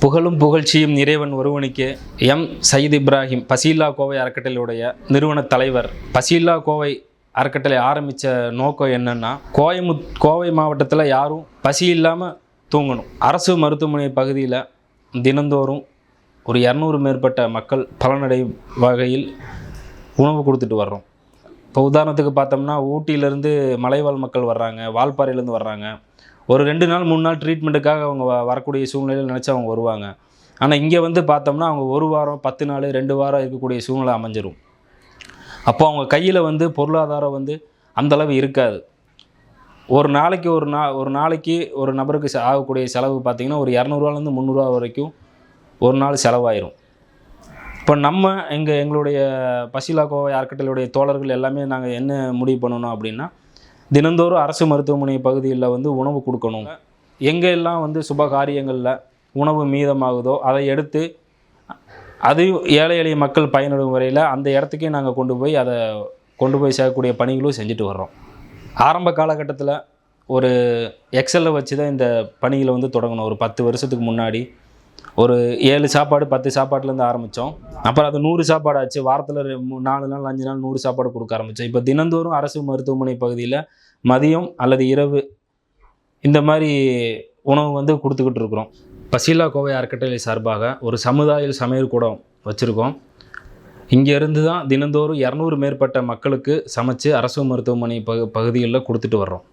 புகழும் புகழ்ச்சியும் இறைவன் ஒருவனுக்கு. எம் சயீத் இப்ராஹிம் பசீல்லா கோவை அறக்கட்டளையுடைய நிறுவன தலைவர். பசீல்லா கோவை அறக்கட்டளை ஆரம்பித்த நோக்கம் என்னென்னா கோயமுத் கோவை மாவட்டத்தில் யாரும் பசி இல்லாமல் தூங்கணும். அரசு மருத்துவமனை பகுதியில் தினந்தோறும் ஒரு இரநூறு மேற்பட்ட மக்கள் பலனடை வகையில் உணவு கொடுத்துட்டு வர்றோம். இப்போ உதாரணத்துக்கு பார்த்தோம்னா ஊட்டியிலேருந்து மலைவாழ் மக்கள் வர்றாங்க வால்பாறையிலேருந்து வர்றாங்க. ஒரு ரெண்டு நாள் மூணு நாள் ட்ரீட்மெண்ட்டுக்காக அவங்க வரக்கூடிய சூழ்நிலையில் நினச்சி அவங்க வருவாங்க. ஆனால் இங்கே வந்து பார்த்தோம்னா அவங்க ஒரு வாரம் பத்து நாள் ரெண்டு வாரம் இருக்கக்கூடிய சூழ்நிலை அமைஞ்சிரும். அப்போ அவங்க கையில் வந்து பொருளாதாரம் வந்து அந்தளவு இருக்காது. ஒரு நாளைக்கு ஒரு நா ஒரு நாளைக்கு ஒரு நபருக்கு ஆகக்கூடிய செலவு பார்த்திங்கன்னா ஒரு இரநூறுவாலேருந்து முந்நூறுரூவா வரைக்கும் ஒரு நாள் செலவாயிரும். இப்போ நம்ம எங்கள் எங்களுடைய பசிலா கோவை தோழர்கள் எல்லாமே நாங்கள் என்ன முடிவு பண்ணணும் அப்படின்னா தினந்தோறும் அரசு மருத்துவமனை பகுதியில் வந்து உணவு கொடுக்கணும். எங்கே எல்லாம் வந்து சுப காரியங்களில் உணவு மீதமாகுதோ அதை எடுத்து அது ஏழை எளிய மக்கள் பயனடும் வரையில் அந்த இடத்துக்கே நாங்கள் கொண்டு போய் அதை கொண்டு போய் சேர்க்கக்கூடிய பணிகளும் செஞ்சுட்டு வர்றோம். ஆரம்ப காலகட்டத்தில் ஒரு எக்ஸலில் வச்சு தான் இந்த பணிகளை வந்து தொடங்கணும். ஒரு பத்து வருஷத்துக்கு முன்னாடி ஒரு ஏழு சாப்பாடு பத்து சாப்பாட்டுலேருந்து ஆரம்பித்தோம் அப்புறம் அது நூறு சாப்பாடு ஆச்சு. வாரத்தில் நாலு நாள் அஞ்சு நாள் நூறு சாப்பாடு கொடுக்க ஆரம்பித்தோம் இப்போ தினந்தோறும் அரசு மருத்துவமனை பகுதியில் மதியம் அல்லது இரவு இந்த மாதிரி உணவு வந்து கொடுத்துக்கிட்டு இருக்கிறோம். பசிலா கோவை அறக்கட்டளை சார்பாக ஒரு சமுதாய சமையல் கூடம் வச்சுருக்கோம். இங்கேருந்து தான் தினந்தோறும் இரநூறு மேற்பட்ட மக்களுக்கு சமைச்சு அரசு மருத்துவமனை பகு பகுதிகளில் கொடுத்துட்டு வர்றோம்.